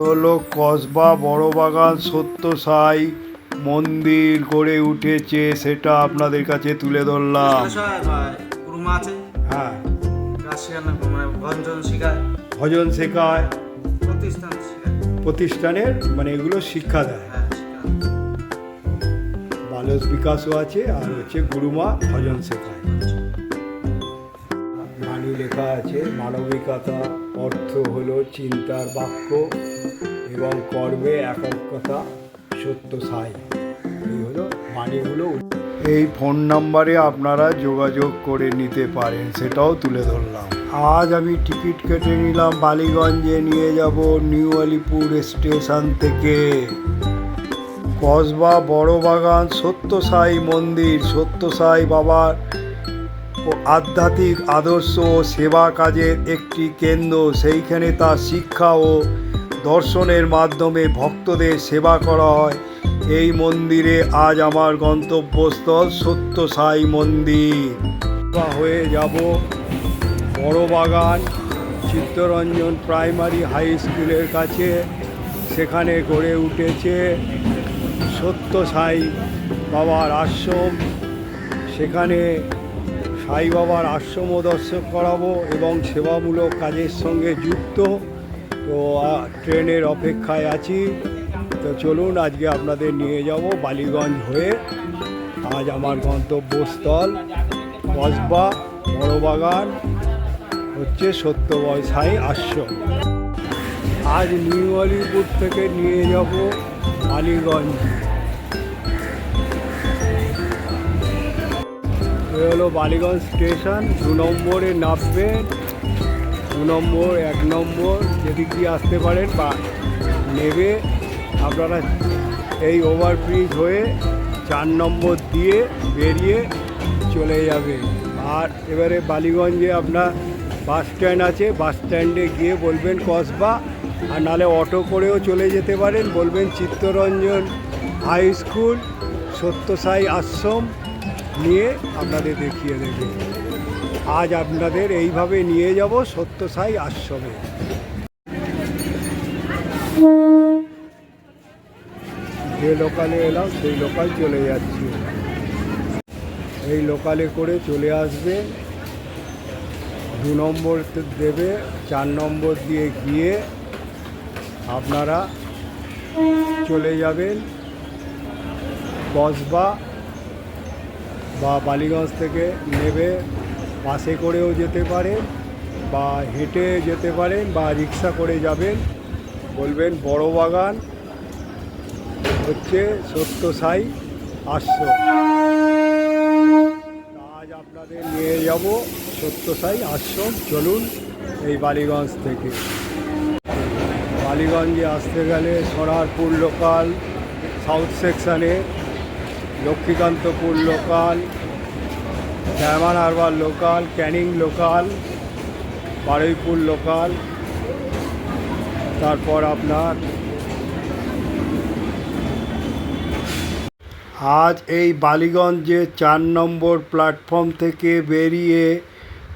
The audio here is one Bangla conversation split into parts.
হলো কসবা বড় বাগান সত্য সাই মন্দির গড়ে উঠেছে সেটা আপনাদের কাছে তুলে ধরলাম। গুরুমা আছে? হ্যাঁ। মানে শেখায়। ভজন শেখায়। প্রতিষ্ঠান প্রতিষ্ঠানের মানে এগুলো শিক্ষা দেয়। হ্যাঁ শেখায় বালস বিকাশও আছে আর হচ্ছে গুরুমা ভজন শেখায়। বাণী লেখা আছে মানবিকতা অর্থ হলো চিন্তার বাক্য। এবং কর্মে এককতা সত্য সাই এই হলো বাণীগুলো এই ফোন নাম্বারে আপনারা যোগাযোগ করে নিতে পারেন, সেটাও তুলে ধরলাম। আজ আমি টিকিট কেটে নিলাম, বালিগঞ্জে নিয়ে যাব নিউ আলিপুর স্টেশন থেকে। কসবা বড় বাগান, সত্য সাই মন্দির, সত্য সাই বাবার আধ্যাত্মিক আদর্শ ও সেবা কাজের একটি কেন্দ্র, সেইখানে তার শিক্ষা ও দর্শনের মাধ্যমে ভক্তদের সেবা করা হয়। এই মন্দিরে আজ আমার গন্তব্যস্থল সত্য সাই মন্দির। হয়ে যাব বড় বাগান চিত্তরঞ্জন প্রাইমারি হাই স্কুলের কাছে। সেখানে গড়ে উঠেছে সত্য সাই বাবার আশ্রম। সেখানে সাই বাবার আশ্রমও দর্শক করাবো এবং সেবামূলক কাজের সঙ্গে যুক্ত। তো ট্রেনের অপেক্ষায় আছি। তো চলুন, আজকে আপনাদের নিয়ে যাব বালিগঞ্জ হয়ে। আজ আমার গন্তব্যস্থল কসবা, বড়বাগান, হচ্ছে সত্যবয় সাই আশ্রম। আজ নিউ আলিপুর থেকে নিয়ে যাব আলিগঞ্জ এ হলো বালিগঞ্জ স্টেশন, দু নম্বরে নামবেন। দু নম্বর, এক নম্বর যেদিক দিয়ে আসতে পারেন বা নেবে, আপনারা এই ওভারব্রিজ হয়ে চার নম্বর দিয়ে বেরিয়ে চলে যাবে। আর এবারে বালিগঞ্জে আপনার বাস স্ট্যান্ড আছে বাস স্ট্যান্ডে গিয়ে বলবেন কসবা, আর নালে অটো করেও চলে যেতে পারেন, বলবেন চিত্তরঞ্জন হাই স্কুল সত্যসাই আশ্রম নিয়ে আপনাদের দেখিয়ে দেবে। আজ আপনাদের এইভাবে নিয়ে যাব সত্যসাই আশ্রমে। যে লোকালে এলাম, সেই লোকাল চলে যাচ্ছি। এই লোকালে করে চলে আসবে। দু নম্বর দেবে, চার নম্বর দিয়ে গিয়ে আপনারা চলে যাবেন কসবা বা বালিগঞ্জ থেকে নেবে বাসে করেও যেতে পারেন বা হেঁটে যেতে পারেন বা রিক্সা করে যাবেন। বলবেন, বড় বাগান হচ্ছে সত্য সাই আশ্রম আজ আপনাদের নিয়ে যাব সত্য সাই, আশ্রম। চলুন এই বালিগঞ্জ থেকে। বালিগঞ্জে আসতে গেলে সোনারপুর লোকাল, সাউথ সেকশানে Lakshmikantapur local diamond harbour local Canning local Baruipur local তারপর আপনার আজ এই বালিগঞ্জে চার নম্বর প্ল্যাটফর্ম থেকে বেরিয়ে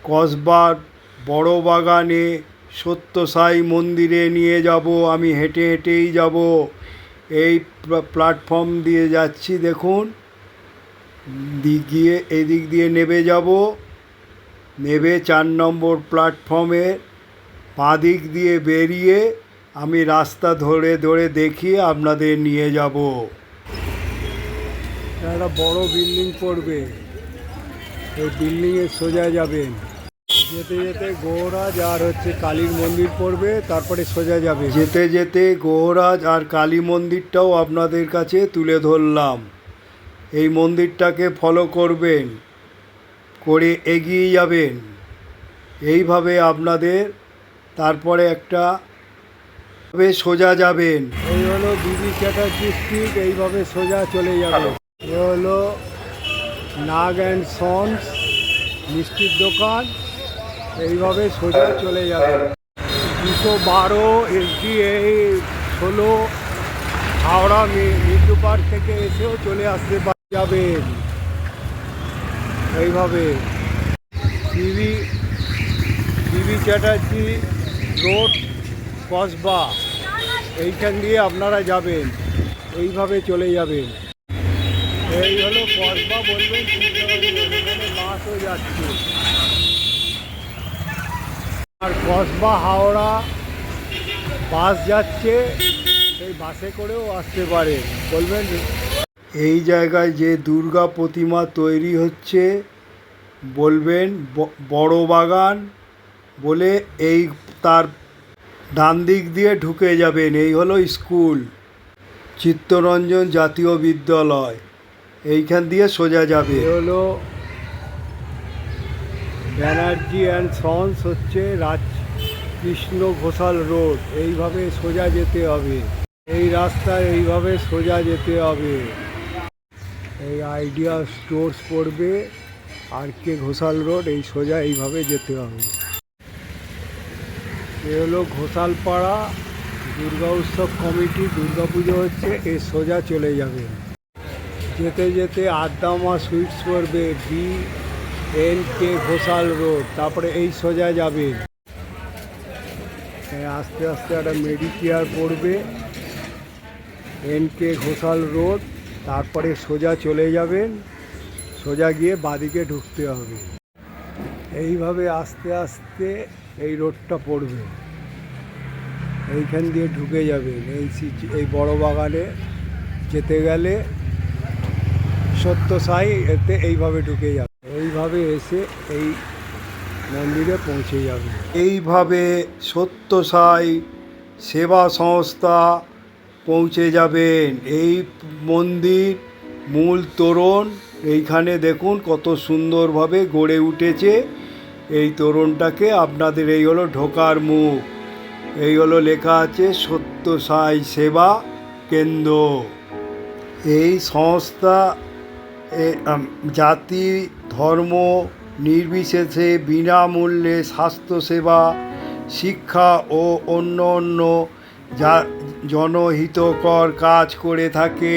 কসবার বড় বাগানে সত্যসাই মন্দিরে নিয়ে যাব, আমি হেঁটে হেঁটেই যাব। এই প্ল্যাটফর্ম দিয়ে যাচ্ছি, দেখুন। দিক গিয়ে এদিক দিয়ে নেবে যাব। নেবে চার নম্বর প্ল্যাটফর্মে বাঁ দিক দিয়ে বেরিয়ে আমি রাস্তা ধরে ধরে দেখিয়ে আপনাদের নিয়ে যাব। একটা বড় বিল্ডিং পড়বে। এই বিল্ডিংয়ে সোজা যাবেন। যেতে যেতে গৌরাজ আর হচ্ছে কালীর মন্দির পড়বে, তারপরে সোজা যাবে যেতে যেতে গৌরাজ আর কালী মন্দিরটাও আপনাদের কাছে তুলে ধরলাম। এই মন্দিরটাকে ফলো করবেন, করে এগিয়ে যাবেন। এইভাবে আপনাদের তারপরে একটা ভাবে সোজা যাবেন। এই হলো বিবি চ্যাটার্জি স্ট্রিট এইভাবে সোজা চলে যাবে এ হলো নাগ অ্যান্ড সন্স মিষ্টির দোকান, এইভাবে সোজা চলে যাবে দুশো বারো এসডিএ ষোলো হাওড়া মিন্টু পার্ক থেকে এসেও চলে আসতে পা- যাবেন এইভাবে। বিবি বিবি চ্যাটার্জি রোড, কসবা। এইখান দিয়ে আপনারা যাবেন। এইভাবে চলে যাবেন। এই হলো কসবা বলবেন বাসও যাচ্ছে। আর কসবা, হাওড়া বাস যাচ্ছে, সেই বাসে করেও আসতে পারে। বলবেন? এই জায়গায় যে দুর্গা প্রতিমা তৈরি হচ্ছে, বলবেন বড় বাগান বলে এই তার ডান দিক দিয়ে ঢুকে যাবেন। এই হলো স্কুল, চিত্তরঞ্জন জাতীয় বিদ্যালয়। এইখান দিয়ে সোজা যাবে। হলো ব্যানার্জি অ্যান্ড সন্স হচ্ছে রাজকৃষ্ণ ঘোষাল রোড। এইভাবে সোজা যেতে হবে। এই রাস্তায় এইভাবে সোজা যেতে হবে। এই আইডিয়া স্টোর্স পড়বে আর কে ঘোষাল রোড, এই সোজা এইভাবে যেতে হবে। এ হলো ঘোষালপাড়া, দুর্গা উৎসব কমিটি, দুর্গা পুজো হচ্ছে, এ সোজা চলে যাবে। যেতে যেতে আদ্দামা সুইটস পড়বে B N K Ghoshal road, তারপরে এই সোজা যাবে। আস্তে আস্তে একটা মেডিকেয়ার পড়বে এন কে ঘোষাল রোড তারপরে সোজা চলে যাবেন। সোজা গিয়ে বাদিকে ঢুকতে হবে। এইভাবে আস্তে আস্তে এই রোডটা পড়বে। এইখান দিয়ে ঢুকে যাবেন। এই এই বড় বাগানে যেতে গেলে সত্য সাই এতে এইভাবে ঢুকে যাবে। এইভাবে এসে এই মন্দিরে পৌঁছে যাবে। এইভাবে সত্য সাই সেবা সংস্থা পৌঁছে যাবেন। এই মন্দির মূল তোরণ। এইখানে দেখুন কত সুন্দরভাবে গড়ে উঠেছে। এই তোরণটাকে আপনাদের এই হলো ঢোকার মুখ। এই হলো লেখা আছে সত্য সাই সেবা কেন্দ্র। এই সংস্থা জাতি, ধর্ম নির্বিশেষে বিনামূল্যে স্বাস্থ্যসেবা, শিক্ষা ও অন্য অন্য যা জনহিতকর কাজ করে থাকে।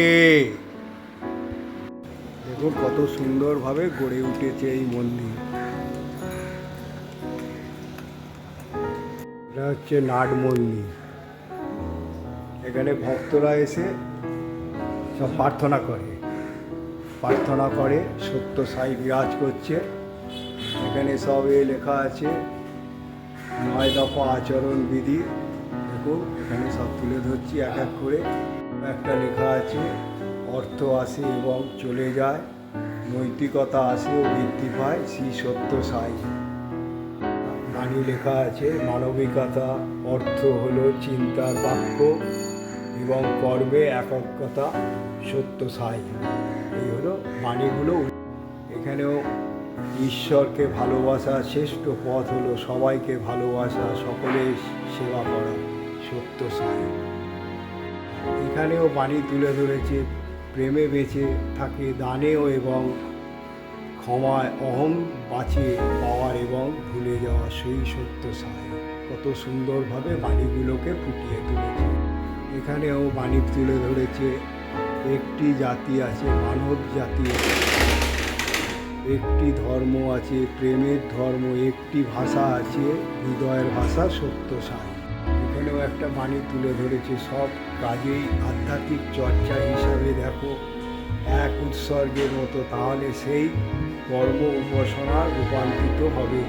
দেখুন কত সুন্দরভাবে গড়ে উঠেছে এই মন্দির। এটা হচ্ছে নাট মন্দির। এখানে ভক্তরা এসে সব প্রার্থনা করে। প্রার্থনা করে, সত্য সাই বিরাজ করছে। এখানে সব এ লেখা আছে, নয় দফা আচরণ বিধি। দেখুন। এখানে সব তুলে ধরছি, এক এক করে। একটা লেখা আছে, অর্থ আসে এবং চলে যায়, নৈতিকতা আসে ও বৃদ্ধি পায়, শ্রী সত্য সাই। বাণী লেখা আছে, মানবিকতা, অর্থ হলো চিন্তার বাক্য এবং কর্মে এককতা, সত্য সাই। এই হলো বাণীগুলো। এখানেও ঈশ্বরকে ভালোবাসা শ্রেষ্ঠ পথ হলো সবাইকে ভালোবাসা, সকলের সেবা করা। সত্য সাই এখানেও বাণী তুলে ধরেছে, প্রেমে বেঁচে থাকে দানেও এবং ক্ষমায় অহং বাঁচিয়ে পাওয়ার এবং ভুলে যাওয়া সেই সত্য সাই কত সুন্দরভাবে বাণীগুলোকে ফুটিয়ে তুলেছে। এখানেও বাণী তুলে ধরেছে, একটি জাতি আছে, মানব জাতি একটি ধর্ম আছে, প্রেমের ধর্ম, একটি ভাষা আছে, হৃদয়ের ভাষা সত্য সাই এখানেও একটা বাণী তুলে ধরেছে, সব কাজেই আধ্যাত্মিক চর্চা হিসাবে দেখো, এক উৎসর্গের মতো, তাহলে সেই কর্ম উপাসনা রূপান্তরিত হবে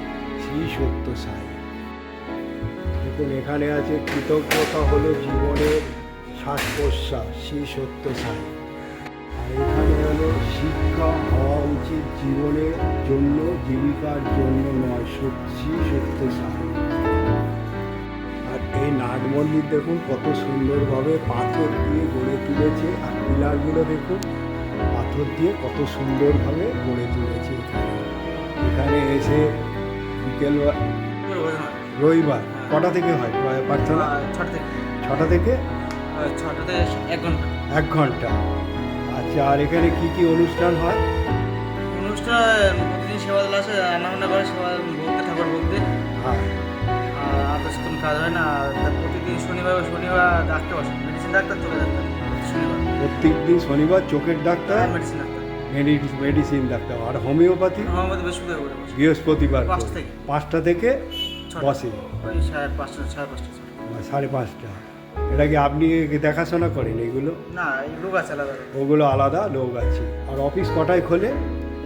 শ্রী সত্য সাই দেখুন, এখানে আছে কৃতজ্ঞতা হলো জীবনের শ্বাস প্রশ্বাস শ্রী সত্য সাই আর এখানে হলো শিক্ষা হওয়া উচিত জীবনের জন্য, জীবিকার জন্য নয় শ্রী সত্য সাই এই নাট মন্দির দেখুন কত সুন্দরভাবে পাথর দিয়ে গড়ে তুলেছে আর পিলারগুলো দেখুন পাথর দিয়ে কত সুন্দরভাবে গড়ে তুলেছে এখানে। এখানে এসে বিকেল রবিবার কটা থেকে হয়? প্রার্থনা? ছটা থেকে। ছটা থেকে? ছটা থেকে এক ঘণ্টা। এক ঘণ্টা। আচ্ছা আর এখানে কি কি অনুষ্ঠান হয়? অনুষ্ঠান প্রতিদিন সেবা দল আসে রান্নাবান্না করে সেবা ভক্তি ঠাকুর ভক্তি হ্যাঁ। আদার্স কাজ হয় না প্রতিদিন শনিবার শনিবার ডাক্তার বসে মেডিসিন ডাক্তার চলে ডাক্তার শনিবার। প্রত্যেক দিন শনিবার চোখের doctor medicine doctor. Medicine doctor আর হোমিওপ্যাথি বৃহস্পতিবার বৃহস্পতিবার পাঁচটা থেকে। বসে। সাড়ে পাঁচটা সাড়ে পাঁচটা সাড়ে পাঁচটা। এটা কি আপনি দেখাশোনা করেন এগুলো? না এই লোক আছে আলাদা ওগুলো আলাদা লোক আছে। আর অফিস কটায় খোলে?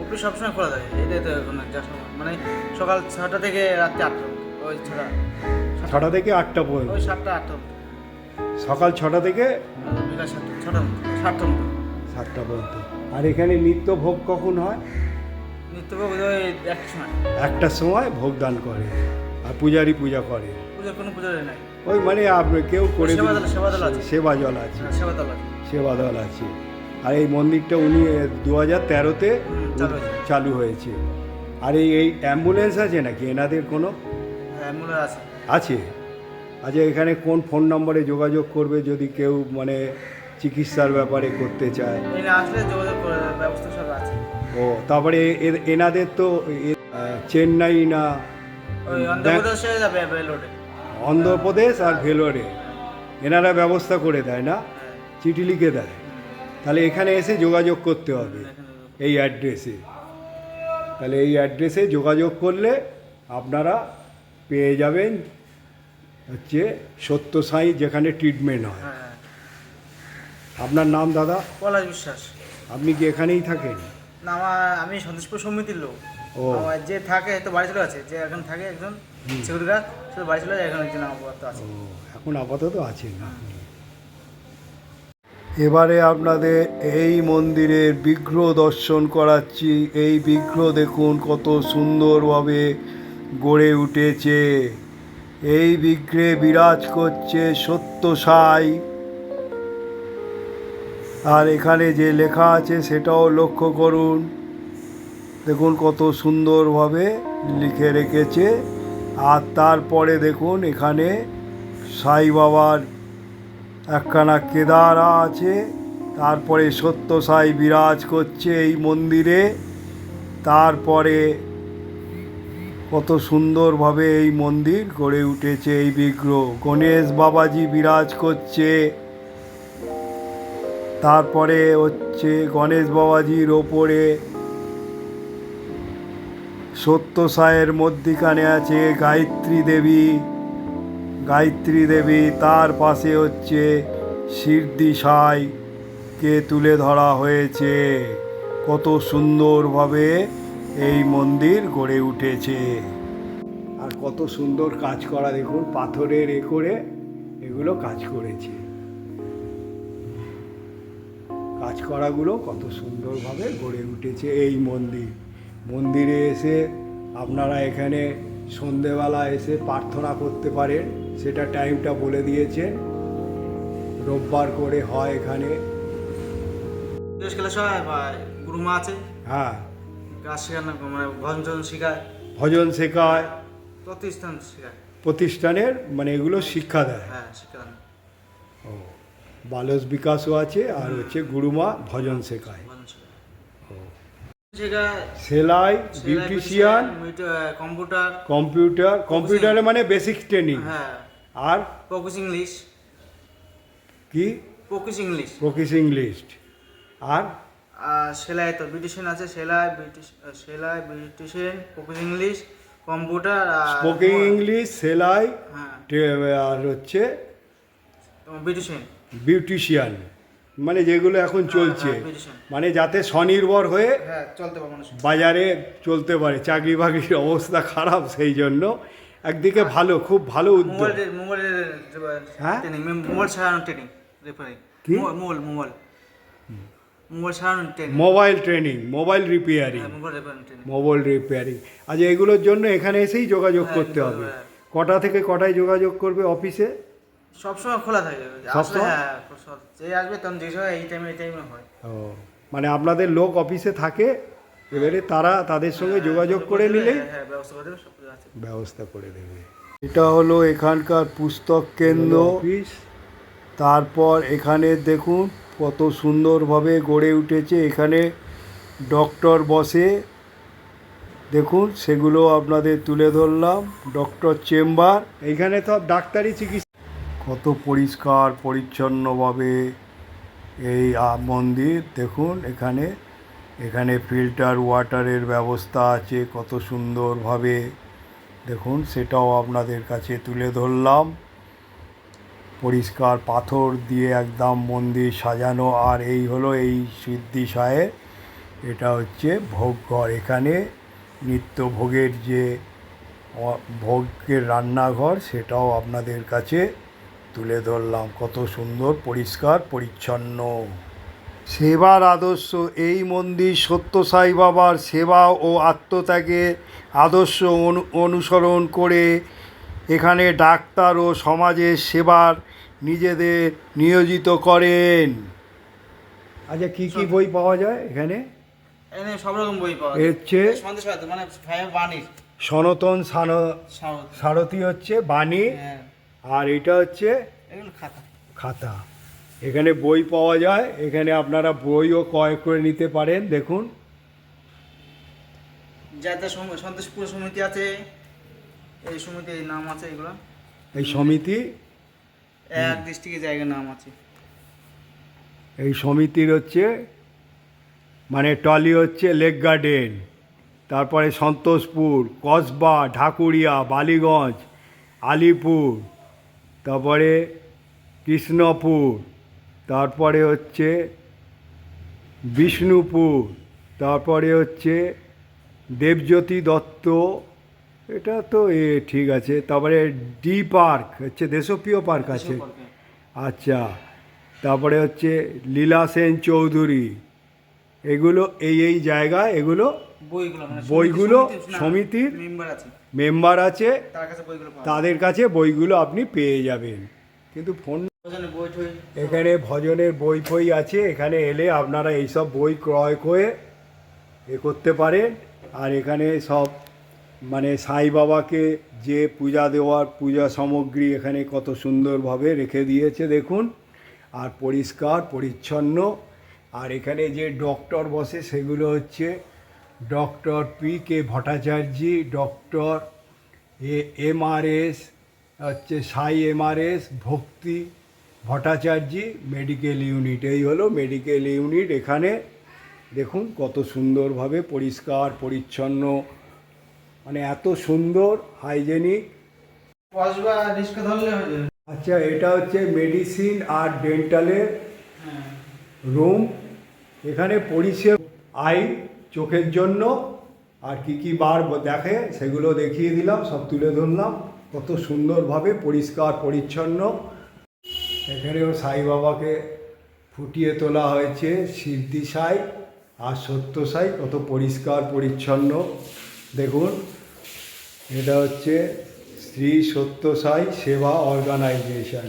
অফিস সবসময় খোলা থাকে। এটাই তো এখন মানে সকাল ছটা থেকে রাত্রি আটটা। ওই ছটা। ছটা থেকে আটটা পর্যন্ত? ওই সাতটা আটটা সকাল ছটা থেকে? বিকাল সাতটা ছটা সাতটা পর্যন্ত। আর এখানে নিত্য ভোগ কখন হয়? নিত্যভোগ ওই একটার সময়। ভোগ দান করে আর পূজারি পূজা করে। পুজোর কোনো পুজোর নাই। ওই মানে আপনি কেউ করে সেবা জল আছে। সেবা দল আছে। সেবা দল আছে। আর এই মন্দিরটা উনি দু হাজার তেরোতে চালু হয়েছে। আর এই অ্যাম্বুলেন্স আছে নাকি? এনাদের কোনো? আছে। আছে? আচ্ছা এখানে কোন ফোন নম্বরে যোগাযোগ করবে যদি কেউ মানে চিকিৎসার ব্যাপারে করতে চায়? আসলে যোগাযোগ ব্যবস্থা সব আছে। ও তারপরে এনাদের তো চেন্নাই না অন্ধ্রপ্রদেশে আর ভেলোরে। এনারা ব্যবস্থা করে দেয় না? চিঠি লিখে দেয়। তাহলে এখানে এসে যোগাযোগ করতে হবে এই অ্যাড্রেসে। তাহলে এই অ্যাড্রেসে যোগাযোগ করলে আপনারা পেয়ে যাবেন হচ্ছে সত্য সাই যেখানে ট্রিটমেন্ট হয়। হ্যাঁ আপনার নাম দাদা? পলাশ বিশ্বাস। আপনি কি এখানেই থাকেন? না আমার আমি সন্তোষপুর সমিতির লোক। ও। আমার যে থাকে তো বাড়ি চলে আছে যে এখন থাকে একজন সিকিউরিটি গার্ড সে বাড়ি চলে যায় এখন একজন আমার তো আছে এখন আপাতত আছেন আপনি এবারে আপনাদের এই মন্দিরের বিগ্রহ দর্শন করাচ্ছি। এই বিগ্রহ দেখুন কত সুন্দরভাবে গড়ে উঠেছে। এই বিগ্রহে বিরাজ করছে সত্য সাই। আর এখানে যে লেখা আছে সেটাও লক্ষ্য করুন। দেখুন কত সুন্দরভাবে লিখে রেখেছে। আর তারপরে দেখুন এখানে সাই বাবার একখানা কেদারা আছে। তারপরে সত্য সাই বিরাজ করছে এই মন্দিরে। তারপরে কত সুন্দরভাবে এই মন্দির গড়ে উঠেছে এই বিগ্রহ। গণেশ বাবাজি বিরাজ করছে। তারপরে হচ্ছে গণেশ বাবাজির ওপরে সত্য সায়ের মধ্যিখানে আছে গায়ত্রী দেবী। গায়ত্রী দেবী, তার পাশে হচ্ছে সিদ্ধি সাইকে তুলে ধরা হয়েছে। কত সুন্দরভাবে এই মন্দির গড়ে উঠেছে। আর কত সুন্দর কাজ করা দেখুন পাথরের এ করে এগুলো কাজ করেছে। কাজ করাগুলো কত সুন্দরভাবে গড়ে উঠেছে এই মন্দির। মন্দিরে এসে আপনারা এখানে সন্ধেবেলা এসে প্রার্থনা করতে পারেন সেটা টাইমটা বলে দিয়েছে রোববার করে হয় এখানে। বা গুরুমা আছে? হ্যাঁ। গাছ শেখানো মানে ভজন শেখায় ভজন শেখায়। প্রতিষ্ঠান শেখায় প্রতিষ্ঠানের মানে এগুলো শিক্ষা দেয়। হ্যাঁ ও বালস বিকাশও আছে আর হচ্ছে গুরুমা ভজন শেখায়। শেখায়। সেলাই বিউটিশিয়ান কম্পিউটার। কম্পিউটার কম্পিউটারে মানে বেসিক ট্রেনিং। হ্যাঁ। আর? ফোকাস ইংলিশ কি? ফোকাস ইংলিশ লিস্ট আর আর? সেলাই তো বিউটিশিয়ান আছে সেলাই বিউটিশ সেলাই বিউটিশিয়ান ফোকাস ইংলিশ কম্পিউটার আর স্পোকিং ইংলিশ সেলাই হ্যাঁ। আর হচ্ছে বিউটিশিয়ান বিউটিশিয়ান মানে যেগুলো এখন চলছে। হ্যাঁ, মানে যাতে স্বনির্ভর হয়ে হ্যাঁ বাজারে চলতে পারে। চাকরি বাকরির অবস্থা খারাপ সেই জন্য একদিকে ভালো খুব ভালো উদ্যোগ। হ্যাঁ? মোবাইল ছাড়ানো training? Mobile mobile. Mobile training mobile repairing mobile repairing আচ্ছা এগুলোর জন্য এখানে এসেই যোগাযোগ হ্যাঁ, করতে হবে। হ্যাঁ। কটা থেকে কটায় যোগাযোগ করবে অফিসে? সবসময় খোলা থাকে? হ্যাঁ যে আসবে তখন যে সময় এই টাইমে এই টাইমে হয়। ও মানে আপনাদের লোক অফিসে থাকে এবারে তারা তাদের সঙ্গে যোগাযোগ করে হ্যাঁ ব্যবস্থা করে দেবে এটা হলো এখানকার পুস্তক কেন্দ্র। অফিস তারপর এখানে দেখুন কত সুন্দরভাবে গড়ে উঠেছে। এখানে ডক্টর বসে। দেখুন, সেগুলো আপনাদের তুলে ধরলাম। Doctor chamber. এইখানে তো ডাক্তারি চিকিৎসা। কত পরিষ্কার, পরিচ্ছন্নভাবে এই মন্দির। দেখুন, এখানে এখানে ফিল্টার ওয়াটারের ব্যবস্থা আছে কত সুন্দরভাবে। দেখুন, সেটাও আপনাদের কাছে তুলে ধরলাম। পরিষ্কার পাথর দিয়ে একদম মন্দির সাজানো। আর এই হলো এই সিদ্ধি সাহেব এটা হচ্ছে ভোগঘর এখানে নিত্য ভোগের যে ভোগের রান্নাঘর, সেটাও আপনাদের কাছে তুলে ধরলাম। কত সুন্দর, পরিষ্কার, পরিচ্ছন্ন। সেবার আদর্শ, এই মন্দির সত্য সাই বাবার সেবা ও আত্মত্যাগের আদর্শ অনু- অনুসরণ করে এখানে ডাক্তার ও সমাজের সেবার নিজেদের নিয়োজিত করেন। আচ্ছা কি কি বই পাওয়া যায় এখানে? এখানে সব রকম বই পাওয়া যায়। হচ্ছে মানে বাণীর সনাতন সান- সারথি। হচ্ছে বাণী হ্যাঁ। আর এটা হচ্ছে খাতা। খাতা। এখানে বই পাওয়া যায়। এখানে আপনারা বইও ক্রয় করে নিতে পারেন দেখুন। যাতে সন্তোষপুর সমিতি আছে এই সমিতির নাম আছে এগুলো। এই সমিতি এক জায়গার নাম আছে। এই সমিতির হচ্ছে মানে টলি হচ্ছে লেক গার্ডেন তারপরে সন্তোষপুর কসবা ঢাকুরিয়া বালিগঞ্জ আলিপুর তারপরে কৃষ্ণপুর তারপরে হচ্ছে বিষ্ণুপুর তারপরে হচ্ছে দেবজ্যোতি দত্ত এটা তো এ ঠিক আছে। তারপরে ডি পার্ক হচ্ছে দেশপ্রিয় পার্ক আছে। আচ্ছা। তারপরে হচ্ছে লীলা সেন চৌধুরী। এগুলো এই এই জায়গা এগুলো বইগুলো মানে সমিতির মেম্বার আছে। তাদের কাছে বইগুলো আপনি পেয়ে যাবেন। কিন্তু ফোন এখানে ভজনের বই ফই আছে। এখানে এলে আপনারা এইসব বই ক্রয় করে এ করতে পারেন। আর এখানে সব মানে সাই বাবাকে যে পূজা দেওয়ার পূজা সামগ্রী এখানে কত সুন্দরভাবে রেখে দিয়েছে দেখুন। আর পরিষ্কার, পরিচ্ছন্ন। আর এখানে যে ডক্টর বসে সেগুলো হচ্ছে doctor P K Bhattacharya, doctor A M R S, হচ্ছে সাই এম আর এস, ভক্তি ভট্টাচার্য, মেডিকেল ইউনিট। এই হলো মেডিকেল ইউনিট এখানে। দেখুন কত সুন্দরভাবে পরিষ্কার, পরিচ্ছন্ন মানে এত সুন্দর হাইজেনিক আচ্ছা এটা হচ্ছে মেডিসিন আর ডেন্টালের রুম এখানে পরিষেবা আই চোখের জন্য। আর কি কি বার দেখে সেগুলো দেখিয়ে দিলাম সব তুলে ধরলাম। কত সুন্দরভাবে পরিষ্কার পরিচ্ছন্ন। এখানেও সাই বাবাকে ফুটিয়ে তোলা হয়েছে সিদ্ধি সাই আর সত্য সাই। কত পরিষ্কার পরিচ্ছন্ন। দেখুন। এটা হচ্ছে শ্রী সত্য সাই সেবা অর্গানাইজেশন,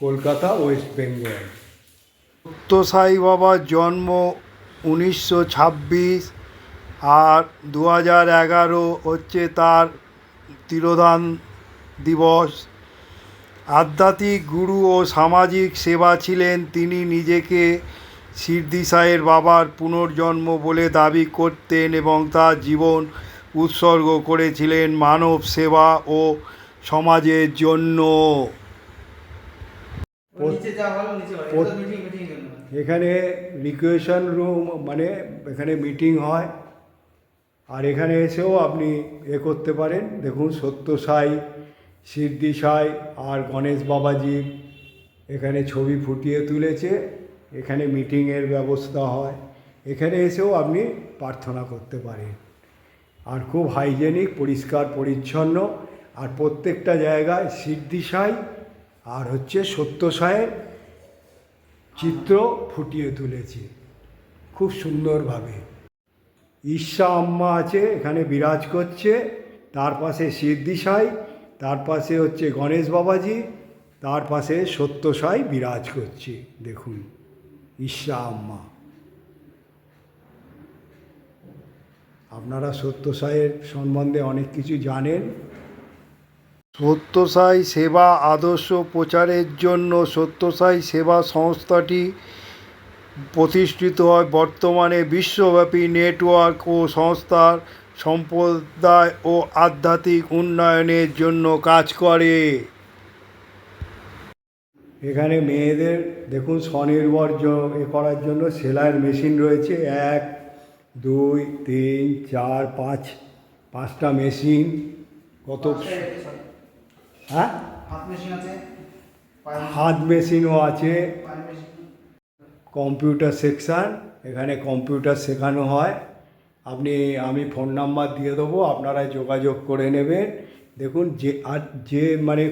কলকাতা, ওয়েস্ট বেঙ্গল। সত্য সাই বাবার জন্ম উনিশশো ছাব্বিশ আর দু হাজার এগারো হচ্ছে তার তিরোধান দিবস। আধ্যাত্মিক গুরু ও সামাজিক সেবা ছিলেন, তিনি নিজেকে সিদ্ধি সাইয়ের বাবার পুনর্জন্ম বলে দাবি করতেন এবং তার জীবন উৎসর্গ করেছিলেন মানব সেবা ও সমাজের জন্য। এখানে রিক্রিয়েশন রুম মানে এখানে মিটিং হয়। আর এখানে এসেও আপনি এ করতে পারেন। দেখুন সত্য সাই সিদ্ধি সাই আর গণেশ বাবাজি এখানে ছবি ফুটিয়ে তুলেছে। এখানে মিটিংয়ের ব্যবস্থা হয়। এখানে এসেও আপনি প্রার্থনা করতে পারেন। আর খুব হাইজেনিক, পরিষ্কার, পরিচ্ছন্ন। আর প্রত্যেকটা জায়গায় সিদ্ধি সাই আর হচ্ছে সত্য সায়ের চিত্র ফুটিয়ে তুলেছে খুব সুন্দরভাবে। ঈশা আম্মা আছে, এখানে বিরাজ করছে। তার পাশে সিদ্ধি সাই তার পাশে হচ্ছে গণেশ বাবাজি, তার পাশে সত্য সাই বিরাজ করছে। দেখুন, ঈশা আম্মা। আপনারা সত্য সাইয়ের সম্বন্ধে অনেক কিছু জানেন। সত্যসাই সেবা আদর্শ প্রচারের জন্য সত্যসাই সেবা সংস্থাটি প্রতিষ্ঠিত হয় বর্তমানে বিশ্বব্যাপী নেটওয়ার্ক ও সংস্থার সম্প্রদায় ও আধ্যাত্মিক উন্নয়নের জন্য কাজ করে। এখানে মেয়েদের দেখুন স্বনির্ভর এ করার জন্য সেলাইয়ের মেশিন রয়েছে এক দুই তিন চার পাঁচ। পাঁচটা মেশিন। কত? হ্যাঁ? হাত মেশিনও আছে। Computer section. এখানে কম্পিউটার শেখানো হয়। আপনি আমি ফোন নাম্বার দিয়ে দেবো আপনারা যোগাযোগ করে নেবেন। দেখুন যে আর যে মানে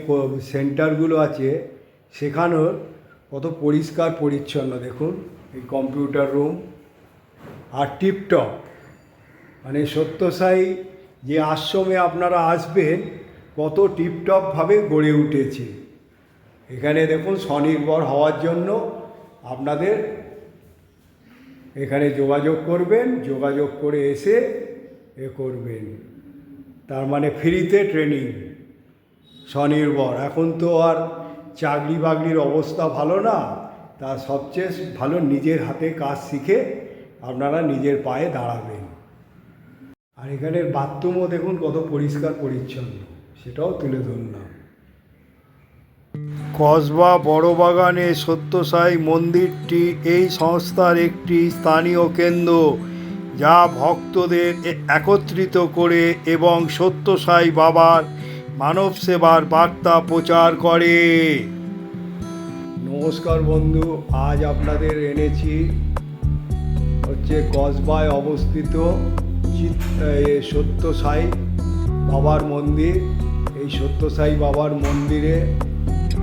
সেন্টারগুলো আছে শেখানোর কত পরিষ্কার পরিচ্ছন্ন। দেখুন এই কম্পিউটার রুম। আর টিপটপ। মানে সত্যসাই যে আশ্রমে আপনারা আসবেন, কত টিপটপভাবে গড়ে উঠেছে। এখানে দেখুন স্বনির্ভর হওয়ার জন্য আপনাদের এখানে যোগাযোগ করবেন, যোগাযোগ করে এসে এ করবেন। তার মানে ফ্রিতে ট্রেনিং, স্বনির্ভর। এখন তো আর চাকরি বাকরির অবস্থা ভালো না, তা সবচেয়ে ভালো নিজের হাতে কাজ শিখে আপনারা নিজের পায়ে দাঁড়াবেন। আর এখানের বাথরুমও দেখুন কত পরিষ্কার পরিচ্ছন্ন, সেটাও তুলে ধরলাম। কসবা বড়বাগানে সত্যসাই মন্দিরটি এই সংস্থার একটি স্থানীয় কেন্দ্র, যা ভক্তদের একত্রিত করে এবং সত্যসাই বাবার মানব সেবার বার্তা প্রচার করে। নমস্কার বন্ধু, আজ আপনাদের এনেছি হচ্ছে কসবায় অবস্থিত সত্যসাই বাবার মন্দির। এই সত্যসাই বাবার মন্দিরে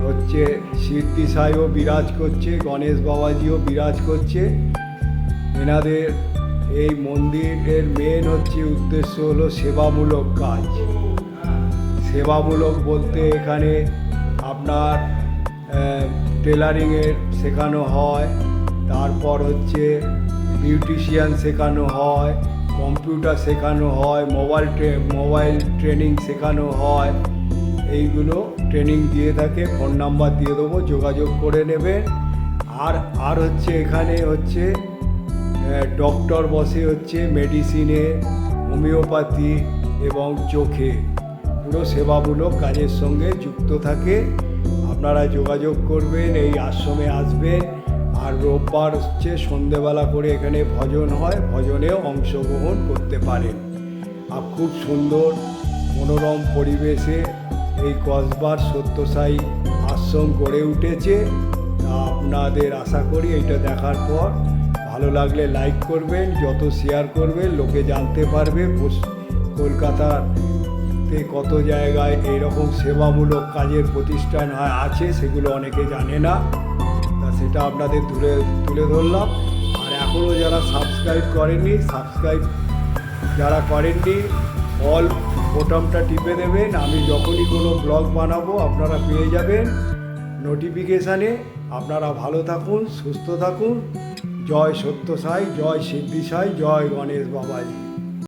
হচ্ছে সিদ্ধি সাইও বিরাজ করছে, গণেশ বাবাজিও বিরাজ করছে। এনাদের এই মন্দিরের মেন হচ্ছে উদ্দেশ্য হলো সেবামূলক কাজ। সেবামূলক বলতে এখানে আপনার টেলারিংয়ের শেখানো হয়। তারপর হচ্ছে বিউটিশিয়ান শেখানো হয়, কম্পিউটার শেখানো হয়, মোবাইল মোবাইল ট্রেনিং শেখানো হয়। এইগুলো ট্রেনিং দিয়ে থাকে, ফোন নাম্বার দিয়ে দেবো, যোগাযোগ করে নেবেন আর আর হচ্ছে এখানে হচ্ছে ডক্টর বসে হচ্ছে মেডিসিনে, হোমিওপ্যাথি এবং চোখে। পুরো সেবামূলক কাজের সঙ্গে যুক্ত থাকে। আপনারা যোগাযোগ করবেন, এই আশ্রমে আসবেন। আর রোববার হচ্ছে সন্ধেবেলা করে এখানে ভজন হয়, ভজনেও অংশগ্রহণ করতে পারেন আর খুব সুন্দর মনোরম পরিবেশে এই কসবার সত্যসাই আশ্রম গড়ে উঠেছে। আপনাদের আশা করি এটা দেখার পর ভালো লাগলে লাইক করবেন, যত শেয়ার করবেন, লোকে জানতে পারবে কলকাতাতে কত জায়গায় এইরকম সেবামূলক কাজের প্রতিষ্ঠান আছে, সেগুলো অনেকে জানে না। সেটা আপনাদের তুলে তুলে ধরলাম। আর এখনও যারা সাবস্ক্রাইব করেননি সাবস্ক্রাইব যারা করেননি অল বোটামটা টিপে দেবেন। আমি যখনই কোনো ব্লগ বানাবো, আপনারা পেয়ে যাবেন নোটিফিকেশানে আপনারা ভালো থাকুন, সুস্থ থাকুন। জয় সত্য সাই, জয় সিদ্ধি সাই, জয় গণেশ বাবাজি।